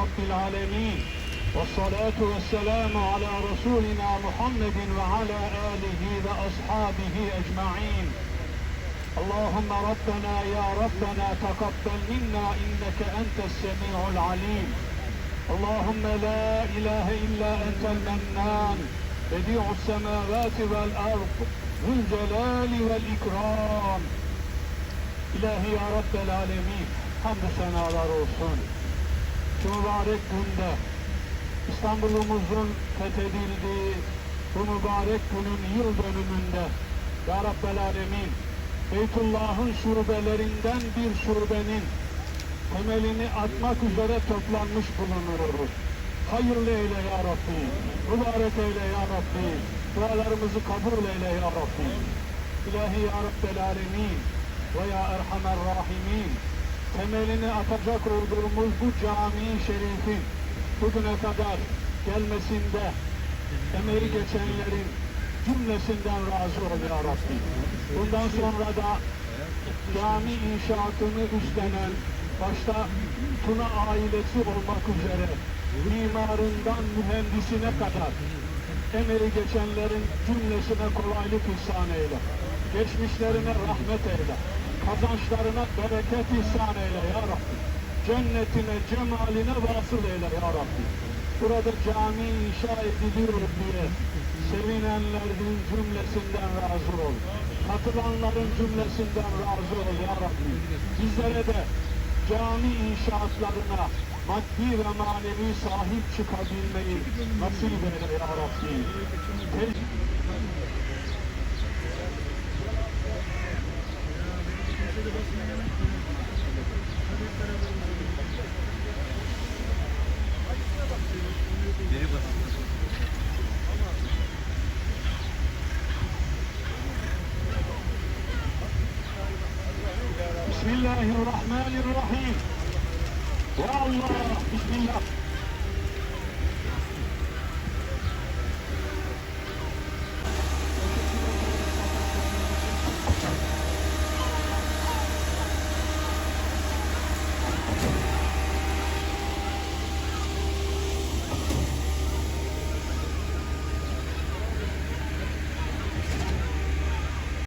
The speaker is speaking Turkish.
رب العالمين. والصلاة والسلام على رسولنا محمد وعلى آله وأصحابه أجمعين. اللهم ربنا يا ربنا تقبل منا إنك أنت السميع العليم. اللهم لا إله إلا أنت المنان. بديع السماوات والأرض ذو الجلال والإكرام. İlahi Ya Rabbel Alemin hamdü senalar olsun. Şu mübarek günde İstanbul'umuzun fethedildiği bu mübarek günün yıl dönümünde Ya Rabbel Alemin Beytullah'ın şubelerinden bir şubenin temelini atmak üzere toplanmış bulunuruz. Hayırlı eyle ya Rabbi, mübarek eyle ya Rabbi, dualarımızı kabul eyle ya Rabbi. İlahi ya Rabbel Alemin ve ya Erhamer Rahimin, temelini atacak olduğumuz bu cami-i şerifin bugüne kadar gelmesinde emeği geçenlerin cümlesinden razı ol ya Rabbi. Bundan sonra da cami inşaatını üstlenen başta Tuna ailesi olmak üzere mimarından mühendisine kadar emeği geçenlerin cümlesine kolaylık ihsan eyle. Geçmişlerine rahmet eyle. Kazançlarına bereket ihsan eyle ya Rabbi. Cennetine, cemaline vasıl eyle ya Rabbi. Burada cami inşa ediliyor diye sevinenlerin cümlesinden razı ol. Katılanların cümlesinden razı ol ya Rabbi. Bizlere de cami inşaatlarına maddi ve manevi sahip çıkabilmeyi nasip eyle ya Rabbi. بسم الله الرحمن الرحيم. يا الله بسم الله.